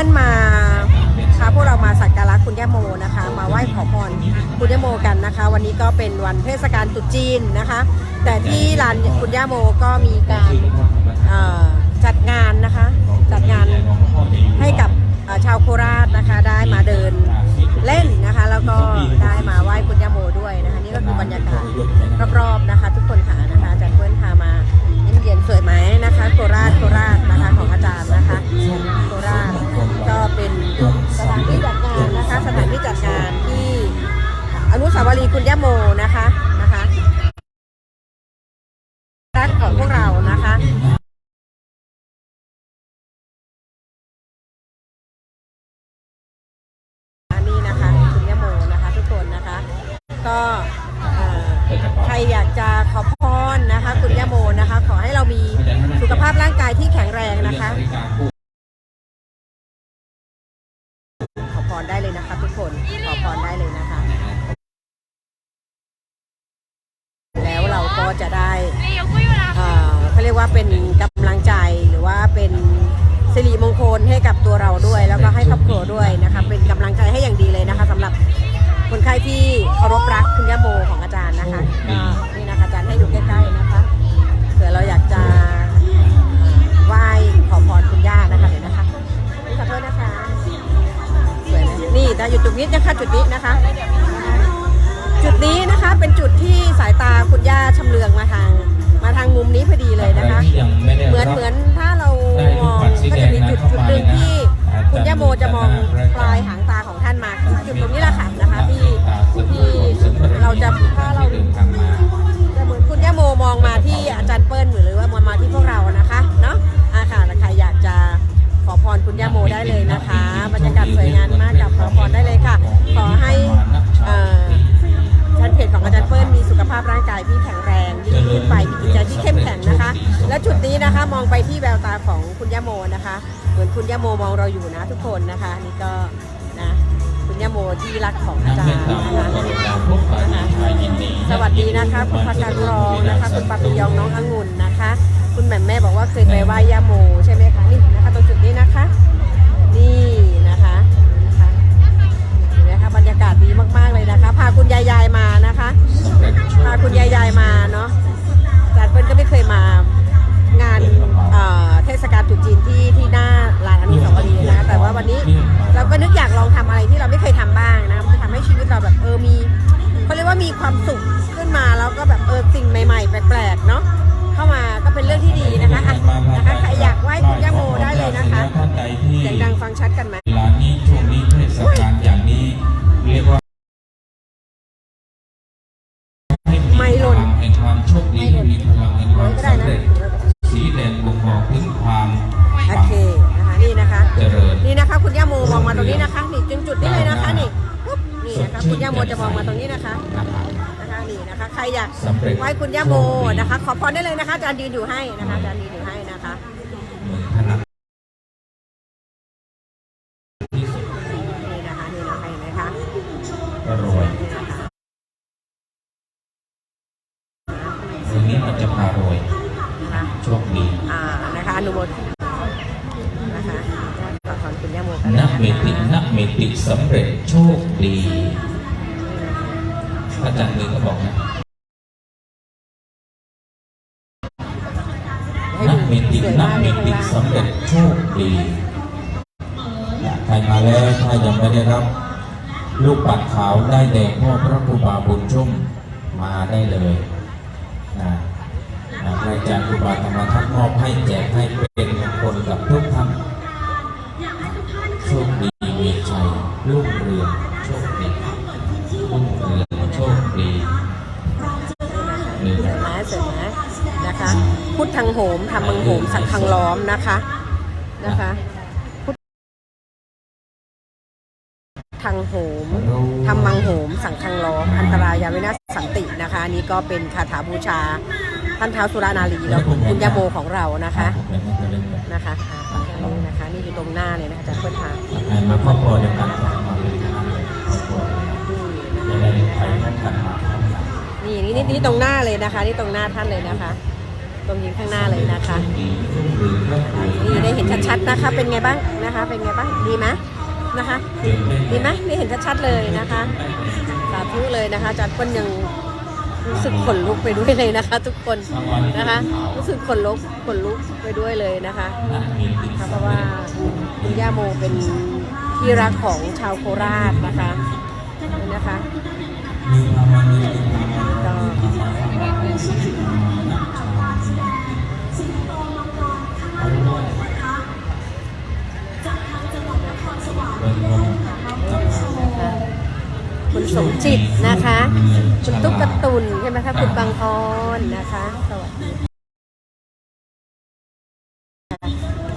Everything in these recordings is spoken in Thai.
ปิ้ลมาพาพวกเรามาสักการะคุณย่าโมนะคะ มาไหว้ขอพรคุณย่าโมกันนะคะ วันนี้ก็เป็นวันเทศกาลตรุษจีนนะคะ แต่ที่ลานคุณย่าโมก็มีการจัดงานนะคะ จัดงานให้กับชาวโคราชนะคะ ได้มาเดินเล่นนะคะ แล้วก็ได้มาไหว้คุณย่าโมด้วยนะคะ นี่ก็คือบรรยากาศรอบๆนะคะ ทุกคนค่ะนะคะอาจา เย็นสวยไหมนะคะโคราชโคราชนะคะของอาจารย์นะคะโคราชก็เป็นสถานที่จัดงานนะคะสถานที่จัดงานที่อนุสาวรีย์คุณย่าโม จะได้เอ่อเขาเรียกว่าเป็นกำลังใจหรือว่าเป็นสิริมงคลให้กับตัวเราด้วย แล้วก็ให้ครอบครัวด้วยนะคะเป็นกำลังใจให้อย่างดีเลยนะคะสำหรับคนไข้ที่เคารพรักคุณย่าโมของอาจารย์นะคะก็นี่นะคะอาจารย์ให้ดูใกล้ๆนะคะเผื่อเราอยากจะเอ่อไหว้ขอพรคุณย่านะคะเดี๋ยวนะคะนี่ขอโทษนะคะสวยไหมนี่นะอยู่จุดนี้นะคะจุดนี้นะคะ จุดนี้นะคะเป็นจุดที่ องไปที่แววตาของคุณย่าโมนะคะ เหมือนคุณย่าโมมองเราอยู่นะทุกคนนะคะนี่ก็นะคุณย่าโมที่รักของอาจารย์นะคะสวัสดีนะคะคุณพักการรองนะคะ คุณปาปิยองน้ององุ่นนะคะ คุณแหม่มแม่บอกว่าเคยไปไหว้ย่าโมใช่ไหมคะนี่นะคะตรงจุดนี้นะคะ นี่นะคะนะคะเห็นไหมคะบรรยากาศดีมากๆเลยนะคะ พาคุณยายยายๆมานะคะ พาคุณยายยายๆมาเนาะอาจารย์เปิ้ลก็ไม่เคยมา งานเอ่อเทศกาลตรุษจีนที่ที่หน้าลานอนุสาวรีย์นะคะแต่ว่าวันนี้เราก็นึกอยากลองทำอะไรที่เราไม่เคยทำบ้างนะมันจะทำให้ชีวิตเราแบบเออมีเขาเรียกว่ามีความสุขขึ้นมาแล้วก็แบบเออสิ่งใหม่ๆ แปลกๆเนาะเข้ามาก็เป็นเรื่องที่ดีนะคะอะนะคะใครอยากไหว้คุณย่าโมได้เลยนะคะท่านใดที่เสียงดังฟังชัดกันไหม มมองมาตรงนี้นะคะนี่จึงจุดนี้เลยนะคะนี่ปุ๊บนี่นะคะคุณย่าโมจะมองมาตรงนี้นะคะนะครับนะคะนี่นะคะ ใครอยากสำเร็จไหว้คุณย่าโมนะคะ ขอพรได้เลยนะคะอาจารย์ยืนอยู่ให้นะคะอาจารย์ยืนอยู่ให้ สำเร็จโชคดีอาจารย์มือก็บอกนะนักเมติสวยนักเมเลยข้างติสำเร็จโชคดีใครมาแล้วถ้ายังไม่ได้รับ ลูกปัดขาวได้แด่พ่อพระครูบาบุญชุ่มมาได้เลยนะนะราการครูบาธรรมทัศน์มอบให้แจกให้เป็นมงคลกับทุกท่านโชคดี พุทธังโหมธรรมังโหม สังฆังล้อมนะคะนะคะพุทธังโหมธรรมังโหม สังฆังล้อม อันตรายาวินาศสันตินะคะอันนี้ก็เป็นคาถาบูชาท่านเท้าวสุรานารีแล้วคุณยาโมของเรานะคะนะคะอ่านี่นะคะนี่อยู่ตรงหน้าเลยนะคะอาจารย์เพื่อนพาอ่านมาครอบครัวเดียวกันมาเลยนะครอบครัวนี่จะได้ไปพบกันมาพร้อมกันนี่นี่นี่นี่ตรงหน้าเลยนะคะ นี่ตรงหน้าท่านเลยนะคะ ตรงนี้ข้างหน้าเลยนะคะนี่ได้เห็นชัดๆนะคะ เป็นไงบ้างนะคะ เป็นไงบ้างดีไหมนะคะ ดีไหมได้เห็นชัดๆเลยนะคะสาธุเลยนะคะอาจารย์เปิ้ลยังรู้สึกขนลุกไปด้วยเลยนะคะ ทุกคนนะคะ รู้สึกขนลุกขนลุกไปด้วยเลยนะคะเพราะว่าคุณย่าโมเป็นที่รักของชาวโคราชนะคะนี่นะคะก็ คุณสมจิตนะคะคุณตุ๊กกระตุนใช่ไหมคะคุณบางออนนะคะสวัสดี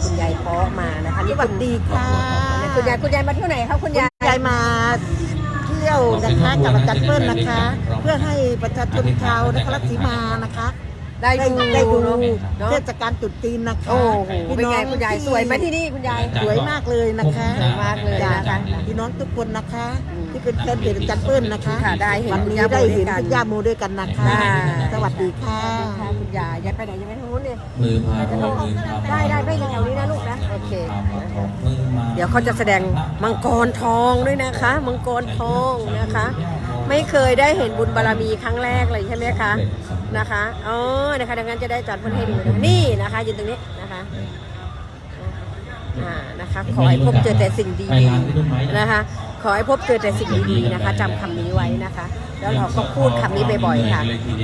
คุณยายเพาะมานะคะนี่สวัสดีค่ะคุณยายคุณยายมาเที่ยวไหนคะคุณยายยายมาเที่ยวนะคะกับอาจารย์เปิ้ลนะคะ เพื่อให้ประชาชนชาวนครราชสีมานะคะ ได้ได้ดูได้ดูเนาะเทศกาลตรุษจีนนะคะโอ้โหพี่เป็นน้ไงองคุณยายสวยไหมที่นี่คุณยาย สวยมากเลยนะคะสวยมากเลยนะคะจ้พี่น้องทุกคนนะคะ อืมที่เป็นแฟนเพจอาจารย์เปิ้ลนะคะค่ะได้เห็นวันคุณนี้ย่าโมได้เห็นด้วยกันคุณย่าโมด้วยกันนะคะ ได้ สวัสดีค่ะค่ะคุณยายยายไปไหนยังไม่ทางนู้นเนี่ยมือพาโรยมือพาได้ได้ไม่แถวนี้นะลูกนะโอเคมือมาเดี๋ยวเขาจะแสดงมังกรทองด้วยนะคะ มังกรทองนะคะ ไม่เคยได้เห็นบุญบารมีครั้งแรกเลยใช่ไหมคะ นะคะอ๋อนะคะดังนั้นจะได้จัดเพื่อนให้ดูนะคะนี่นะคะยืนตรงนี้นะคะอ่านะคะ ขอให้พบเจอแต่สิ่งดีๆนะคะ ขอให้พบเจอแต่สิ่งดีๆนะคะจำคำนี้ไว้นะคะ แล้วเราก็พูดคำนี้บ่อยๆค่ะ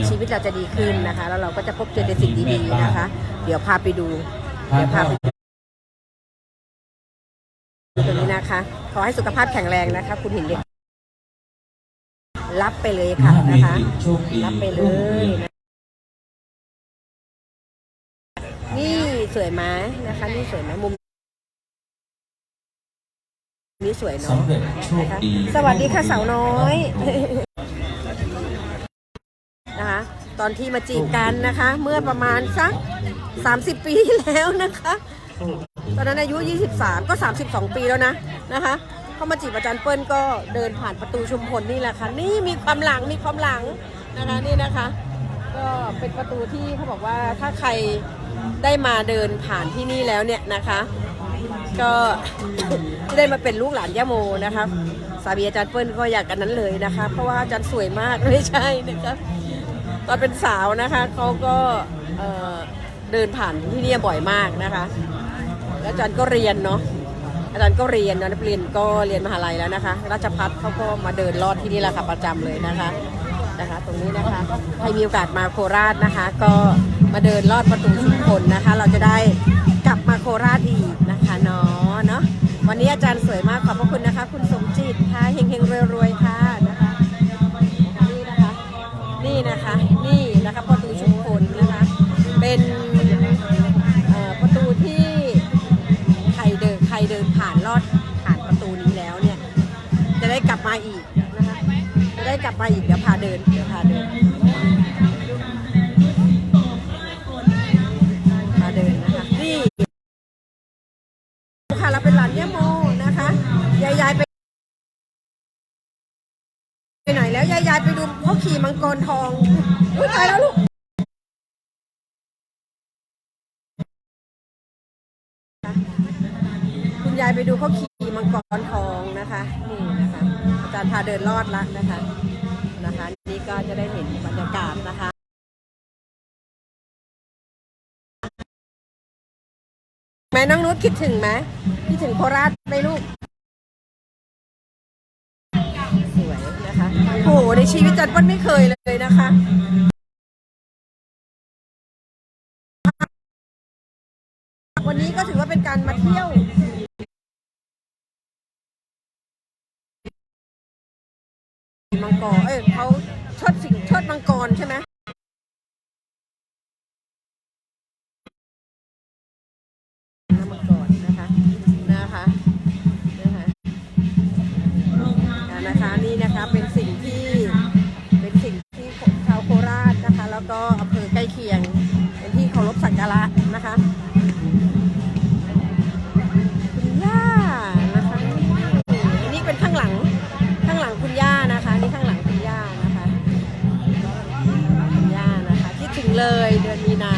ชีวิตเราจะดีขึ้นนะคะ แล้วเราก็จะพบเจอแต่สิ่งดีๆนะคะ เดี๋ยวพาไปดูเดี๋ยวพาไปตรงนี้นะคะ ขอให้สุขภาพแข็งแรงนะคะ คุณหินเด็กรับไปเลยค่ะนะคะ รับไปเลย สวยไหมนะคะนี่สวยไหมมุมนี้สวยเนาะสำเร็จโชคนะคะดีสวัสดีค่ะสาวน้อยนะคะตอนที่มาจีบกันนะคะ เมื่อประมาณสัก30ปีที่แล้วนะคะ ตอนนั้นอายุ 23 ก็ 32 ปีแล้วนะนะคะเขามาจีบอาจารย์เปิ้ลก็เดินผ่านประตูชุมพลนี่แหละค่ะนี่มีความหลังมีความหลังนะคะนี่นะคะ ก็เป็นประตูที่เขาบอกว่าถ้าใคร ได้มาเดินผ่านที่นี่แล้วเนี่ยนะคะ ก็ได้มาเป็นลูกหลานย่าโมนะคะสามีอาจารย์เปิ้ลก็อยากกันนั้นเลยนะคะ เพราะว่าอาจารย์สวยมากไม่ใช่นะคะตอนเป็นสาวนะคะเขาก็เดินผ่านที่นี่บ่อยมากนะคะ แล้วอาจารย์ก็เรียนเนาะอาจารย์ก็เรียนนะักเรียนก็เรียนมหาลัยแล้วนะคะ ราชพัฒเขาก็มาเดินลอดที่นี่แหละค่ะประจำเลยนะคะนะคะ ตรงนี้นะคะใครมีโอกาสมาโคราชนะคะ ก็ มาเดินลอดประตูชุมพลนะคะ เราจะได้กลับมาโคราชอีกนะคะเนาะเนาะวันนี้อาจารย์สวยมากขอบพระคุณนะคะ คุณสมจิตค่ะเฮงเฮงรวยรวยๆค่ะนะคะนี่นะคะนี่นะคะนี่นะคะประตูชุมพลนะคะ เป็นประตูที่ใครเดินใครเดินผ่านลอดผ่านประตูนี้แล้วเนี่ย จะได้กลับมาอีกนะคะจะได้กลับมาอีกเดี๋ยวพาเดิน ขี่มังกรทองอุ้ยตายแล้วลูกคุณยายไปดูเขาขี่มังกรทองนะคะนี่นะคะอาจารย์พาเดินลอดละนะคะนะคะ นี่ก็จะได้เห็นบรรยากาศนะคะแม่น้องนุชคิดถึงไหมคิดถึงโคราชไหมลูก สวย นะคะ โอ้โห ในชีวิตจันวันไม่เคยเลยนะคะวันนี้ก็ถือว่าเป็นการมาเที่ยวมังกร เอ้ยเขาเชิดสิ่งเชิดมังกรใช่ไหม เดือนมีนา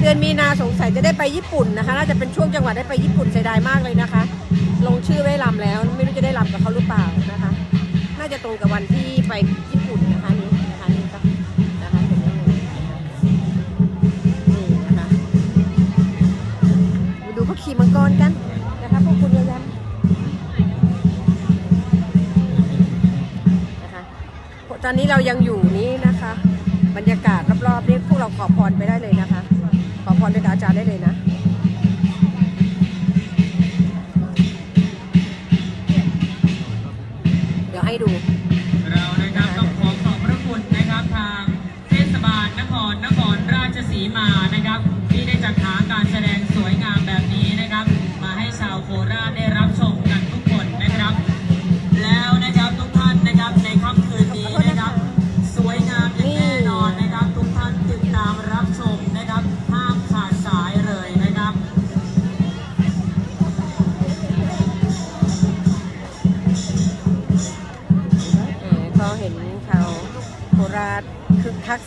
เดือนมีนาสงสัยจะได้ไปญี่ปุ่นนะคะน่าจะเป็นช่วงจังหวะได้ไปญี่ปุ่นเสียดายมากเลยนะคะ ลงชื่อไว้ลำแล้ว ไม่รู้จะได้ลำกับเขาหรือเปล่านะคะ น่าจะตรงกับวันที่ไปญี่ปุ่นนะคะนี้นะคะนี่ก็นะคะเห็นไหมนี่นะคะมาดูเขาขี่มังกรกันนะคะพวกคุณยายามนะคะตอนนี้เรายังอยู่นี้ ขอพรไปได้เลยนะคะ ขอพรไปกับอาจารย์ได้เลยนะ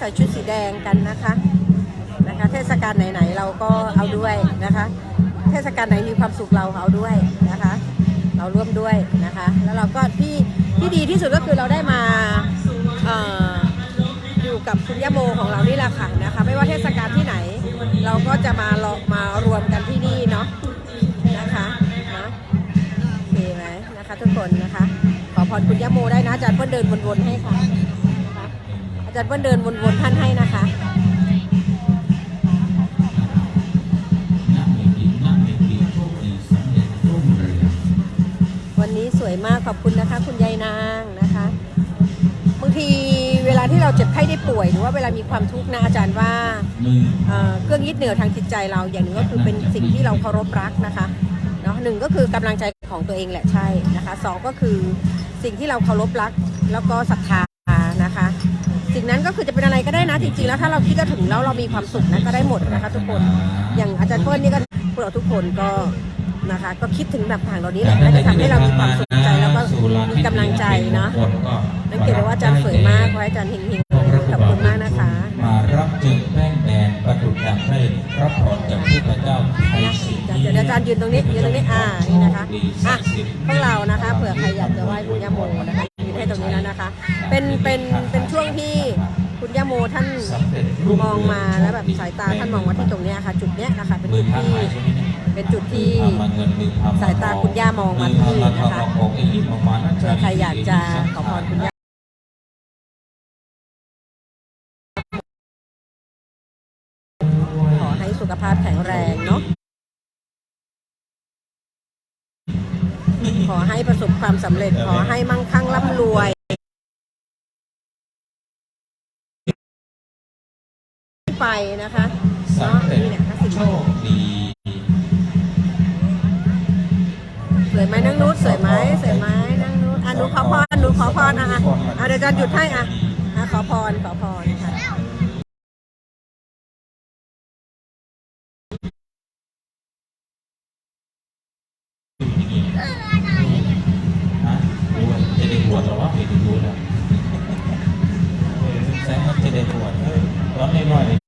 ส่ชุดสีแดงกันนะคะนะคะ เทศกาลไหนๆเราก็เอาด้วยนะคะ เทศกาลไหนมีความสุขเราเอาด้วยนะคะ เราร่วมด้วยนะคะ แล้วเราก็ที่ที่ดีที่สุดก็คือเราได้มาเอ่ออยู่กับคุณย่าโมของเรานี่แหละค่ะนะคะ ไม่ว่าเทศกาลที่ไหน เราก็จะมาลมารวมกันที่นี่เนาะนะคะนะโอเคไหมนะคะ ทุกคนนะคะ ขอพรคุณย่าโมได้นะอาจารย์เพิ่นเดินวนๆให้ค่ะ จารย์เพิ่นเดินวนๆท่านให้นะคะวันนี้สวยมากขอบคุณนะคะ คุณยายนางนะคะบางทีเวลาที่เราเจ็บไข้ได้ป่วย หรือว่าเวลามีความทุกข์นะอาจารย์ว่าเเครื่องยึดเหนี่ยวทางจิตใจเราอย่างหนึ่งก็คือเป็นสิ่งที่เราเคารพรักนะคะเนาะหนึ่งก็คือกำลังใจของตัวเองแหละใช่นะคะสองก็คือสิ่งที่เราเคารพรัก แล้วก็ศรัทธา สิ่งนั้นก็คือจะเป็นอะไรก็ได้นะจริงๆแล้วถ้าเราคิดจะถึงแล้วเรามีความสุขนะก็ได้หมดนะคะ ทุกคนอย่างอาจารย์เปิ้ลนี่ก็พวกเราทุกคนก็นะคะ ก็คิดถึงแบบทางเรานี้แหละน่าจะทำให้เรามีความสุขใจแล้วก็มีกำลังใจเนาะสังเกตได้ว่าอาจารย์สวยมากขอให้อาจารย์เฮงๆเลยขอบคุณมากนะคะ มารับจึงแป้งแดงประดุจดังได้รับพรจากผู้พระเจ้าไทยศรีเดี๋ยวอาจารย์ยืนตรงนี้ยืนตรงนี้อ่านี่นะคะอะพวกเรานะคะเผื่อใครอยากจะไหว้คุณย่าโมนะคะยืนให้ตรงนี้แล้วนะคะ เป็นเป็น มองเรืมาแล้วแบบสายตาท่านมองมาที่ตรงเนี้ยค่ะ จุดเนี้ยนะคะเป็นมืจุอดข้างที่ไหนใช่ไหมเนี่ยเป็นจุดที่มือทำมาเงินมือทำสายตาคุณย่ามองมาที่นี่นะคะมือทำมาทองของไอ้ยิ้มออกมานะเผื่อใครอยากจะขอพรคุณย่าขอให้สุขภาพแข็งแรงเนาะขอให้ประสบความสำเร็จขอให้มั่งคั่งร่ำรวย ไปนะคะเนาะสำเร็จนี่เนี่ยค่ะสิ่งโชคดีสวยไหมนั่งนุชสวยไหมสวยไหมนั่งนุชอะหนูขอพรหนูขอพรอะอะอะเดี๋ยวอาจารย์หยุดให้อะอะขอพรขอพรค่ะฮะจะได้บวชหรอวะไม่ได้บวชอะแสงมันจะได้บวชเออตอนน้อย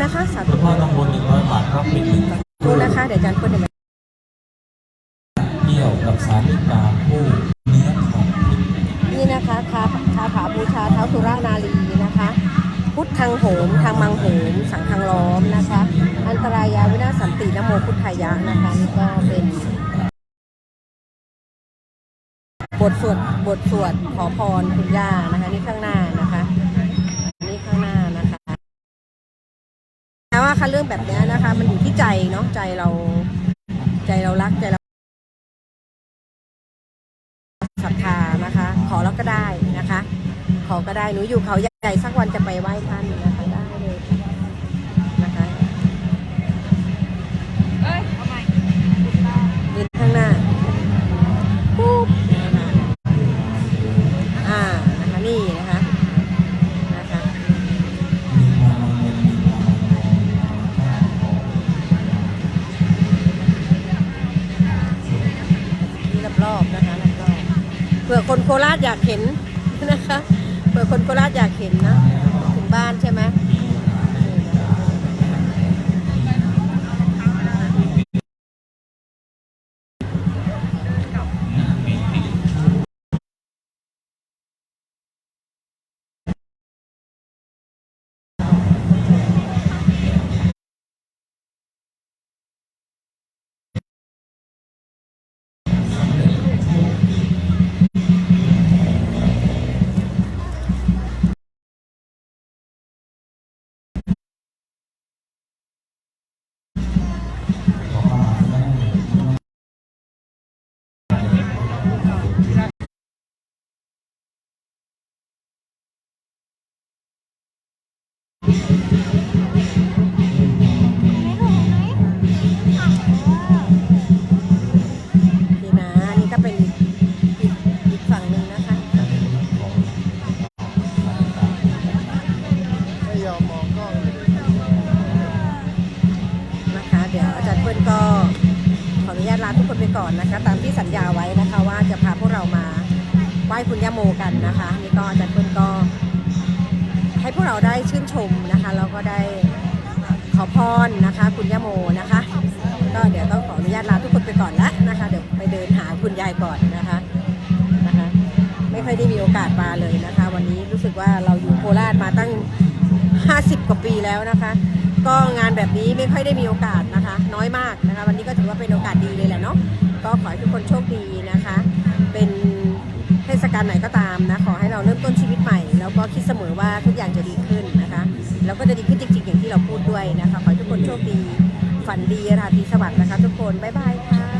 นะคะ สาคุธุณพ่อต้องบนหนึ่งร้อยบาทรับเป็นหนึ่งธุนะคะ เดี๋ยวอาจารย์พูดเดี๋ยวเที่ยวกับสาริกาผู้เนื้อทองทิพย์นี่นะคะคาคาถาบูชาเท้าสุรานารีนะคะ พุทธังโหม ทางมังโหม สังฆังล้อมนะคะ อันตรายาวินาศสันตินะโมพุทธายะนะคะนี่ก็เป็นบทสวดบทสวดขอพรคุณย่านะคะนี่ข้างหน้า แต่ว่าค่ะเรื่องแบบนี้นะคะ มันอยู่ที่ใจเนาะใจเราใจเรารักใจเราศรัทธานะคะ ขอแล้วก็ได้นะคะ ขอก็ได้หนูอยู่เขาใหญ่สักวันจะไปไหว้ท่าน รอบนะคะรอบๆเผื่อคนโคราชอยากเห็นนะคะเผื่อคนโคราชอยากเห็นนะถึงบ้านใช่ไหม นี่นะนี่ก็เป็นอีกอีกอีกฝั่งหนึ่งนะคะ ไม่ยอมมองกล้องเลยนะคะเดี๋ยวอาจารย์เปิ้ลก็ขออนุญาตลาทุกคนไปก่อนนะคะ ตามที่สัญญาไว้นะคะว่าจะพาพวกเรามาไหว้คุณย่าโมกันนะคะ นี่ก็อาจารย์เปิ้ลก็ ให้พวกเราได้ชื่นชมนะคะแล้วก็ได้ขอพรนะคะ คุณย่าโมนะคะ ก็เดี๋ยวต้องขออนุญาตลาทุกคนไปก่อนละนะคะ เดี๋ยวไปเดินหาคุณยายก่อนนะคะนะคะ ไม่ค่อยได้มีโอกาสมาเลยนะคะ วันนี้รู้สึกว่าเราอยู่โคราชมาตั้ง 50 กว่าปีแล้วนะคะ ก็งานแบบนี้ไม่ค่อยได้มีโอกาสนะคะ น้อยมากนะคะ วันนี้ก็ถือว่าเป็นโอกาสดีเลยแหละเนาะก็ขอให้ทุกคนโชคดีนะคะ ศกาลไหนก็ตามนะขอให้เราเริ่มต้นชีวิตใหม่ แล้วก็คิดเสมอว่าทุกอย่างจะดีขึ้นนะคะแล้วก็จะดีขึ้นจริงๆอย่างที่เราพูดด้วยนะคะขอให้ทุกคนโชคดี ฝันดีราตรีสวัสดิ์นะคะ ทุกคนบ๊ายบายค่ะ